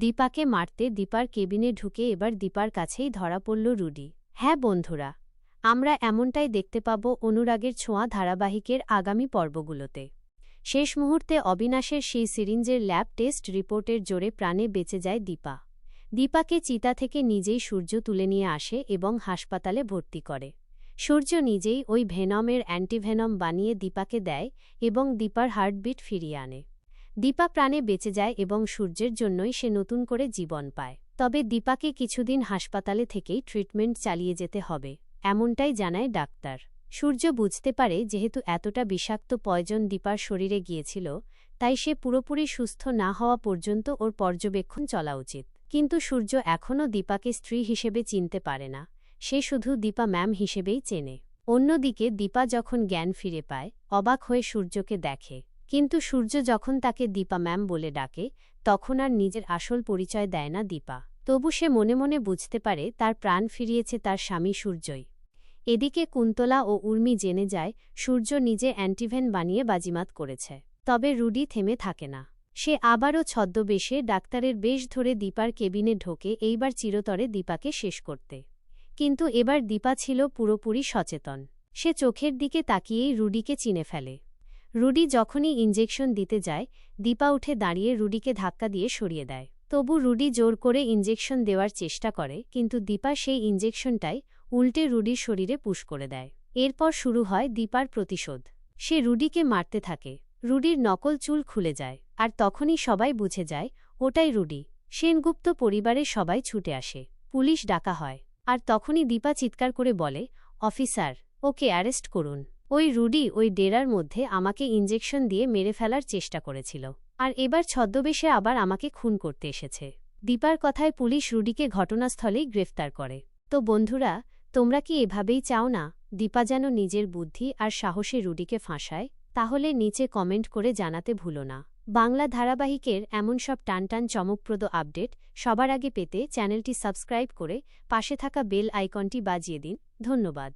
দীপাকে মারতে দীপার কেবিনে ঢুকে এবার দীপার কাছেই ধরা পড়ল রুডি। হ্যাঁ বন্ধুরা, আমরা এমনটাই দেখতে পাব অনুরাগের ছোঁয়া ধারাবাহিকের আগামী পর্বগুলোতে। শেষ মুহূর্তে অবিনাশের সেই সিরিঞ্জের ল্যাব টেস্ট রিপোর্টের জোরে প্রাণে বেঁচে যায় দীপা। দীপাকে চিতা থেকে নিজেই সূর্য তুলে নিয়ে আসে এবং হাসপাতালে ভর্তি করে। সূর্য নিজেই ওই ভেনমের অ্যান্টিভেনম বানিয়ে দীপাকে দেয় এবং দীপার হার্টবিট ফিরিয়ে আনে। দীপা প্রাণে বেঁচে যায় এবং সূর্যের জন্যই সে নতুন করে জীবন পায়। তবে দীপাকে কিছুদিন হাসপাতালে থেকেই ট্রিটমেন্ট চালিয়ে যেতে হবে, এমনটাই জানায় ডাক্তার। সূর্য বুঝতে পারে যেহেতু এতটা বিষাক্ত পয়জন দীপার শরীরে গিয়েছিল, তাই সে পুরোপুরি সুস্থ না হওয়া পর্যন্ত ওর পর্যবেক্ষণ চলা উচিত। কিন্তু সূর্য এখনও দীপাকে স্ত্রী হিসেবে চিনতে পারে না, সে শুধু দীপা ম্যাম হিসেবেই চেনে। অন্যদিকে দীপা যখন জ্ঞান ফিরে পায়, অবাক হয়ে সূর্যকে দেখে। কিন্তু সূর্য যখন তাকে দীপা ম্যাম বলে ডাকে, তখন আর নিজের আসল পরিচয় দেয় না দীপা। তবু সে মনে মনে বুঝতে পারে তার প্রাণ ফিরিয়েছে তার স্বামী সূর্যই। এদিকে কুন্তলা ও উর্মি জেনে যায়, সূর্য নিজে অ্যান্টিভেন বানিয়ে বাজিমাত করেছে। তবে রুডি থেমে থাকে না। সে আবারও ছদ্মবেশে ডাক্তারের বেশ ধরে দীপার কেবিনে ঢোকে এইবার চিরতরে দীপাকে শেষ করতে। কিন্তু এবার দীপা ছিল পুরোপুরি সচেতন। সে চোখের দিকে তাকিয়েই রুডিকে চিনে ফেলে। রুডি যখনই ইঞ্জেকশন দিতে যায়, দীপা উঠে দাঁড়িয়ে রুডিকে ধাক্কা দিয়ে সরিয়ে দেয়। তবু রুডি জোর করে ইঞ্জেকশন দেওয়ার চেষ্টা করে, কিন্তু দীপা সেই ইঞ্জেকশনটাই উল্টে রুডির শরীরে পুশ করে দেয়। এরপর শুরু হয় দীপার প্রতিশোধ। সে রুডিকে মারতে থাকে। রুডির নকল চুল খুলে যায়, আর তখনই সবাই বুঝে যায়, ওটাই রুডি। সেনগুপ্ত পরিবারের সবাই ছুটে আসে। পুলিশ ডাকা হয়। আর তখনই দীপা চিৎকার করে বলে, অফিসার, ওকে অ্যারেস্ট করুন। ওই রুডি ওই ডেরার মধ্যে আমাকে ইঞ্জেকশন দিয়ে মেরে ফেলার চেষ্টা করেছিল। আর এবার ছদ্মবেশে আবার আমাকে খুন করতে এসেছে। দীপার কথায় পুলিশ রুডিকে ঘটনাস্থলেই গ্রেফতার করে। তো বন্ধুরা, তোমরা কি এভাবেই চাও না দীপা যেন নিজের বুদ্ধি আর সাহসে রুডিকে ফাঁসায়? তাহলে নিচে কমেন্ট করে জানাতে ভুলো না। বাংলা ধারাবাহিকের এমন সব টানটান চমকপ্রদ আপডেট সবার আগে পেতে চ্যানেলটি সাবস্ক্রাইব করে পাশে থাকা বেল আইকনটি বাজিয়ে দিন। ধন্যবাদ।